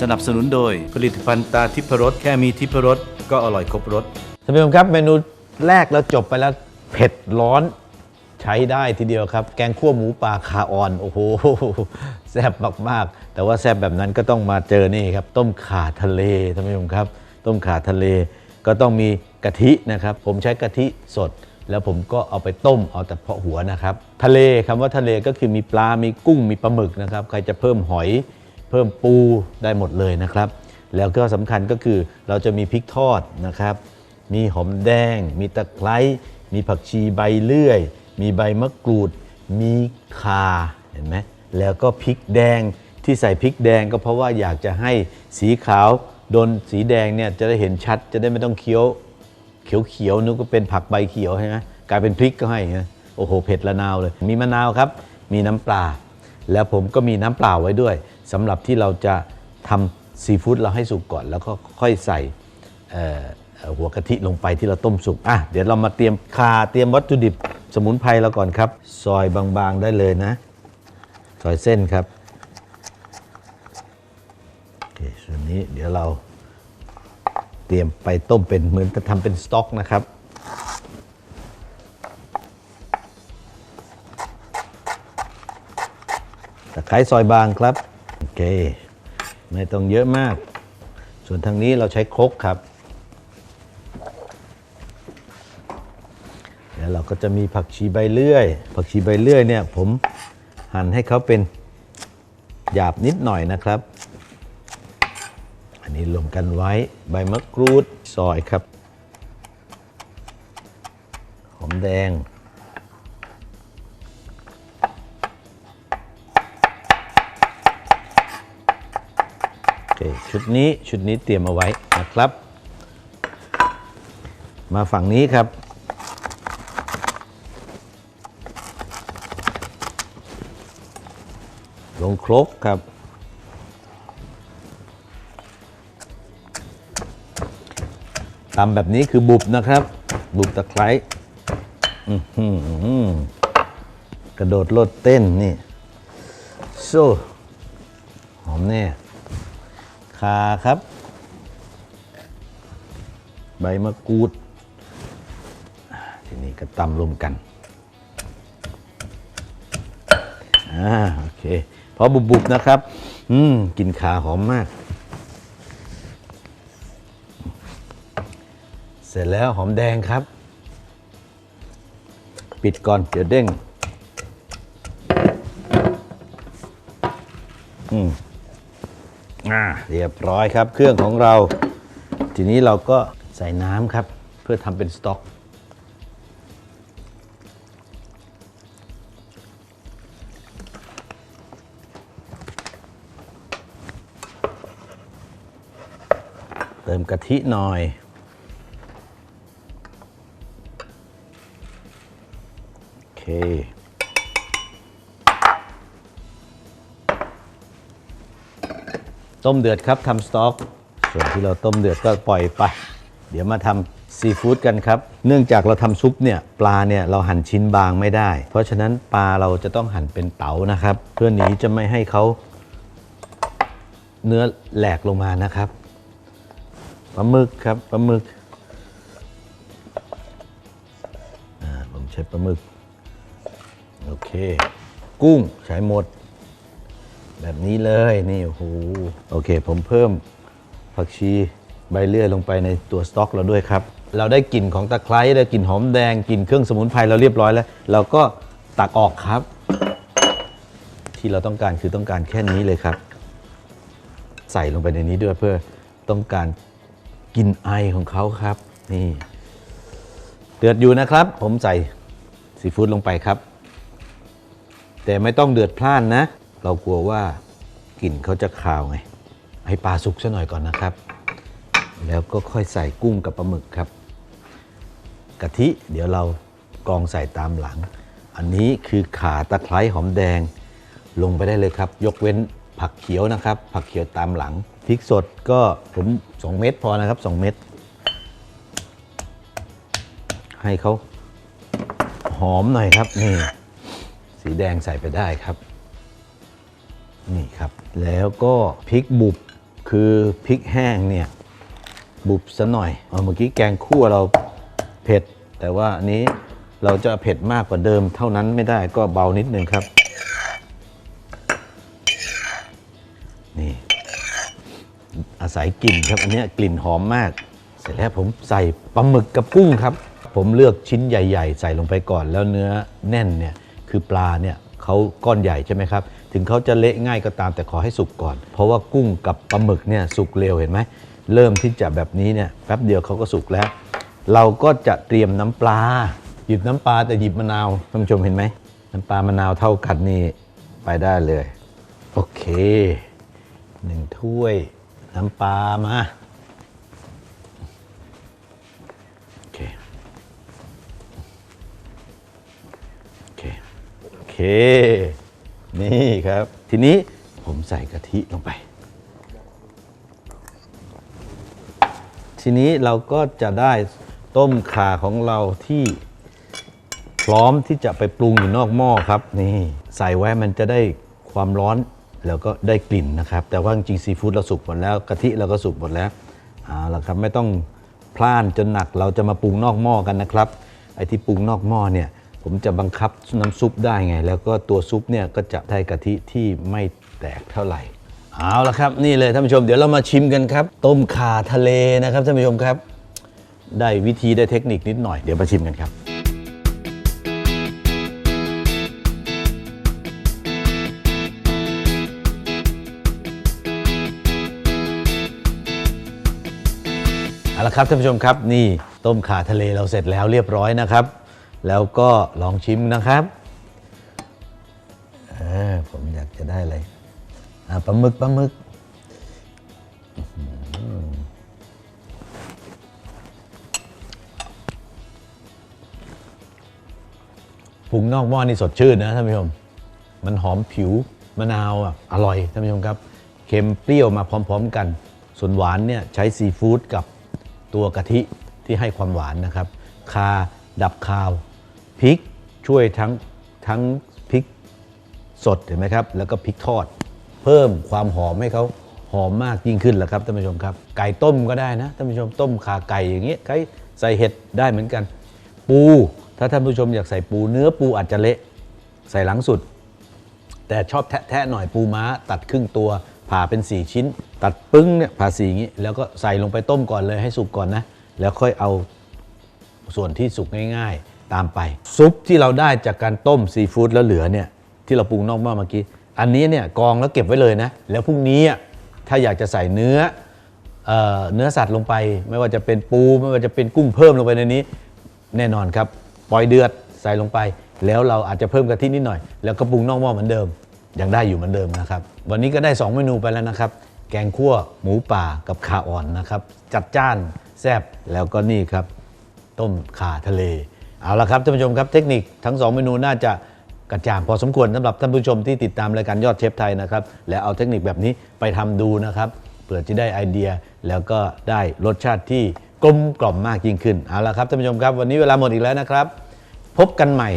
สนับสนุนโดยผลิตภัณฑ์ตาทิพรสแค่มีทิพรสก็อร่อยครบรสท่านผู้ชมครับเมนูแรกเราจบไปแล้วเผ็ดร้อนใช้ได้ทีเดียวครับ แกงคั่วหมูป่าคาออนโอ้โหแซ่บมากๆ แต่ว่าแซ่บแบบนั้นก็ต้องมาเจอนี่ครับ ต้มข่าทะเลท่านผู้ชมครับ ต้มข่าทะเล ก็ต้องมีกะทินะครับ ผมใช้กะทิสด แล้วผมก็เอาไปต้มเอาแต่เพาะหัวนะครับ ทะเลคำว่าทะเลก็คือมีปลา มีกุ้งมีปลาหมึกนะครับ ใครจะเพิ่มหอย เพิ่มปูได้หมดเลยนะครับ แล้วก็สำคัญก็คือเราจะมีพริกทอดนะครับ มีหอมแดง มีตะไคร้มีผักชีใบเลื่อย มีใบมะกรูด มีข่าเห็นไหมแล้วก็พริกแดงที่ใส่พริกแดงก็เพราะว่าอยากจะให้สีขาวโดนสีแดงเนี่ยจะได้เห็นชัดจะได้ไม่ต้องเคี้ยวเขียวๆนึกว่าเป็นผักใบเขียวใช่ไหมกลายเป็นพริกก็ให้นะโอ้โหเผ็ดละนาวเลย มีมะนาวครับ มีน้ำปลา แล้วผมก็มีน้ำเปล่าไว้ด้วย สำหรับที่เราจะทำซีฟู้ดเราให้สุกก่อน แล้วก็ค่อยใส่หัวกะทิลงไปที่เราต้มสุกอะเดี๋ยวเรามาเตรียมคาเตรียมวัตถุดิบสมุนไพรเราก่อนครับ ซอยบางๆได้เลยนะซอยเส้นครับโอเคส่วนนี้เดี๋ยวเราเตรียมไปต้มเป็นเหมือนจะทำเป็นสต๊อกนะครับตะไคร้ซอยบางครับ เค ไม่ต้องเยอะมาก ส่วนทางนี้เราใช้ครกครับ แล้วเราก็จะมีผักชีใบเลื่อย ผักชีใบเลื่อยเนี่ยผมหั่นให้เขาเป็นหยาบนิดหน่อยนะครับ อันนี้รวมกันไว้ใบมะกรูดซอยครับ หอมแดง เคชุดนี้ชุดนี้เตรียมเอาไว้นะครับ มาฝั่งนี้ครับ ลงครกครับ ตำแบบนี้คือบุบนะครับ บุบตะไคร้กระโดดโลดเต้นนี่ โซ่ หอมแน่ คาครับ ใบมะกรูด ทีนี้ก็ตำรวมกันอ่าโอเคพอบุบๆนะครับ อืมกลินขาหอมมาก เสร็จแล้วหอมแดงครับ ปิดก่อนเดี๋ยวเด้ง อืม อ่าเรียบร้อยครับ เครื่องของเรา ทีนี้เราก็ใส่น้ำครับ เพื่อทำเป็นสต๊อก เติมกะทิหน่อยโอเค ต้มเดือดครับทำสต๊อก ส่วนที่เราต้มเดือดก็ปล่อยไป เดี๋ยวมาทำซีฟู้ดกันครับ เนื่องจากเราทำซุปเนี่ยปลาเนี่ยเราหั่นชิ้นบางไม่ได้ เพราะฉะนั้นปลาเราจะต้องหั่นเป็นเต๋านะครับ เพื่อหนีจะไม่ให้เขาเนื้อแหลกลงมานะครับปลาหมึกครับปลาหมึกผมใช้ปลาหมึก โอเค กุ้งใช้หมด แบบนี้เลยนี่โอ้โหโอเค ผมเพิ่มผักชีใบเลื่อยลงไปในตัวสต๊อกเราด้วยครับ เราได้กลิ่นของตะไคร้ได้กลิ่นหอมแดงกลิ่นเครื่องสมุนไพรเราเรียบร้อยแล้ว เราก็ตักออกครับ ที่เราต้องการคือต้องการแค่นี้เลยครับ ใส่ลงไปในนี้ด้วยเพื่อต้องการกลิ่นไอของเขาครับ นี่เดือดอยู่นะครับ ผมใส่ซีฟู้ดลงไปครับ แต่ไม่ต้องเดือดพล่านนะ เรากลัวว่ากลิ่นเขาจะคาวไง ให้ปลาสุกซะหน่อยก่อนนะครับ แล้วก็ค่อยใส่กุ้งกับปลาหมึกครับ กะทิเดี๋ยวเรากรองใส่ตามหลัง อันนี้คือขาตะไคร้หอมแดง ลงไปได้เลยครับ ยกเว้นผักเขียวนะครับ ผักเขียวตามหลังพริกสดก็ผม2เม็ดพอนะครับ 2 เม็ดให้เขาหอมหน่อยครับนี่สีแดงใส่ไปได้ครับ นี่ครับ แล้วก็พริกบุบคือพริกแห้งเนี่ยบุบซะหน่อยเอาเมื่อกี้แกงคั่วเราเผ็ด แต่ว่าอันนี้เราจะเผ็ดมากกว่าเดิม เท่านั้นไม่ได้ก็เบานิดนึงครับ นี่ อาศัยกลิ่นครับอันนี้กลิ่นหอมมาก เสร็จแล้วผมใส่ปลาหมึกกับกุ้งครับ ผมเลือกชิ้นใหญ่ ๆ ใส่ลงไปก่อนแล้วเนื้อแน่นเนี่ยคือปลาเนี่ยเขาก้อนใหญ่ใช่ไหมครับ ถึงเขาจะเละง่ายก็ตามแต่ขอให้สุกก่อน เพราะว่ากุ้งกับปลาหมึกเนี่ยสุกเร็วเห็นไหมเริ่มที่จะแบบนี้เนี่ยแป๊บเดียวเขาก็สุกแล้ว เราก็จะเตรียมน้ำปลา หยิบน้ำปลาแต่หยิบมะนาวท่านผู้ชมเห็นไหมน้ำปลามะนาวเท่ากันนี่ไปได้เลย โอเคหนึ่งถ้วยน้ำปลามาโอเคโอเคโอเค นี่ครับ ทีนี้ผมใส่กะทิลงไป ทีนี้เราก็จะได้ต้มข่าของเราที่พร้อมที่จะไปปรุงอยู่นอกหม้อครับ นี่ใส่ไว้มันจะได้ความร้อนแล้วก็ได้กลิ่นนะครับ แต่ว่าจริงๆซีฟู้ดเราสุกหมดแล้วกะทิเราก็สุกหมดแล้วเอาละครับไม่ต้องพลานจนหนักเราจะมาปรุงนอกหม้อกันนะครับ ไอ้ที่ปรุงนอกหม้อเนี่ย ผมจะบังคับน้ำซุปได้ไง แล้วก็ตัวซุปเนี่ยก็จะได้กะทิที่ไม่แตกเท่าไหร่เอาละครับนี่เลยท่านผู้ชมเดี๋ยวเรามาชิมกันครับ ต้มข่าทะเลนะครับท่านผู้ชมครับ ได้วิธีได้เทคนิคนิดหน่อยเดี๋ยวมาชิมกันครับ เอาละครับท่านผู้ชมครับนี่ต้มข่าทะเลเราเสร็จแล้วเรียบร้อยนะครับ แล้วก็ลองชิมนะครับผมอยากจะได้อะไรปลาหมึกปลาหมึกปรุงนอกหม้อนี่สดชื่นนะท่านผู้ชม มันหอมผิวมะนาวอะอร่อยท่านผู้ชมครับ เค็มเปรี้ยวมาพร้อม ๆ กัน ส่วนหวานเนี่ยใช้ซีฟู้ดกับตัวกะทิที่ให้ความหวานนะครับ คา ดับคาวพริกช่วยทั้งทั้งพริกสดเห็นไหมครับ แล้วก็พริกทอด เพิ่มความหอมให้เขาหอมมากยิ่งขึ้นแหละครับท่านผู้ชมครับ ไก่ต้มก็ได้นะท่านผู้ชมต้มขาไก่อย่างเงี้ยไก่ใส่เห็ดได้เหมือนกัน ปู ถ้าท่านผู้ชมอยากใส่ปูเนื้อปูอาจจะเละใส่หลังสุด แต่ชอบแทะๆหน่อยปูม้า ตัดครึ่งตัว ผ่าเป็น 4 ชิ้น ตัดปึ้งเนี่ยผ่าสีอย่างนี้แล้วก็ใส่ลงไปต้มก่อนเลยให้สุกก่อนนะ แล้วค่อยเอา ส่วนที่สุกง่าย ๆ ตามไป ซุปที่เราได้จากการต้มซีฟู้ดแล้วเหลือเนี่ยที่เราปรุงนอกหม้อเมื่อกี้ อันนี้เนี่ยกองแล้วเก็บไว้เลยนะ แล้วพรุ่งนี้ถ้าอยากจะใส่เนื้อเออเนื้อสัตว์ลงไป ไม่ว่าจะเป็นปู ไม่ว่าจะเป็นกุ้งเพิ่มลงไปในนี้ แน่นอนครับ ปล่อยเดือดใส่ลงไป แล้วเราอาจจะเพิ่มกะทินิดหน่อย แล้วก็ปรุงนอกหม้อเหมือนเดิม ยังได้อยู่เหมือนเดิมนะครับ วันนี้ก็ได้ 2 เมนูไปแล้วนะครับ แกงคั่วหมูป่ากับขาอ่อนนะครับ จัดจ้านแซ่บแล้วก็นี่ครับ ต้มข่าทะเล เอาละครับท่านผู้ชมครับเทคนิคทั้ง 2 เมนูน่าจะกระจ่างพอสมควรสำหรับท่านผู้ชมที่ติดตามรายการยอดเชฟไทยนะครับและเอาเทคนิคแบบนี้ไปทำดูนะครับเผื่อจะได้ไอเดียแล้วก็ได้รสชาติที่กลมกล่อมมากยิ่งขึ้นเอาละครับท่านผู้ชมครับ วันนี้เวลาหมดอีกแล้วนะครับ พบกันใหม่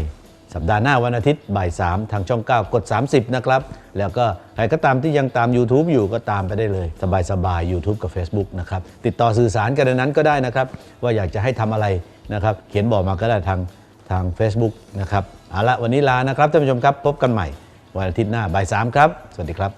สัปดาห์หน้าวันอาทิตย์บ่าย 3 ทางช่อง 9 กด 30 นะครับ แล้วก็ใครก็ตามที่ยังตาม YouTube อยู่ก็ตามไปได้เลย สบายๆ YouTube กับ Facebook นะครับ ติดต่อสื่อสารกันในนั้นก็ได้นะครับ ว่าอยากจะให้ทำอะไรนะครับ เขียนบอกมาก็ได้ทางทาง Facebook นะครับเอาละวันนี้ลานะครับท่านผู้ชมครับ พบกันใหม่ วันอาทิตย์หน้าบ่ายสามครับ สวัสดีครับ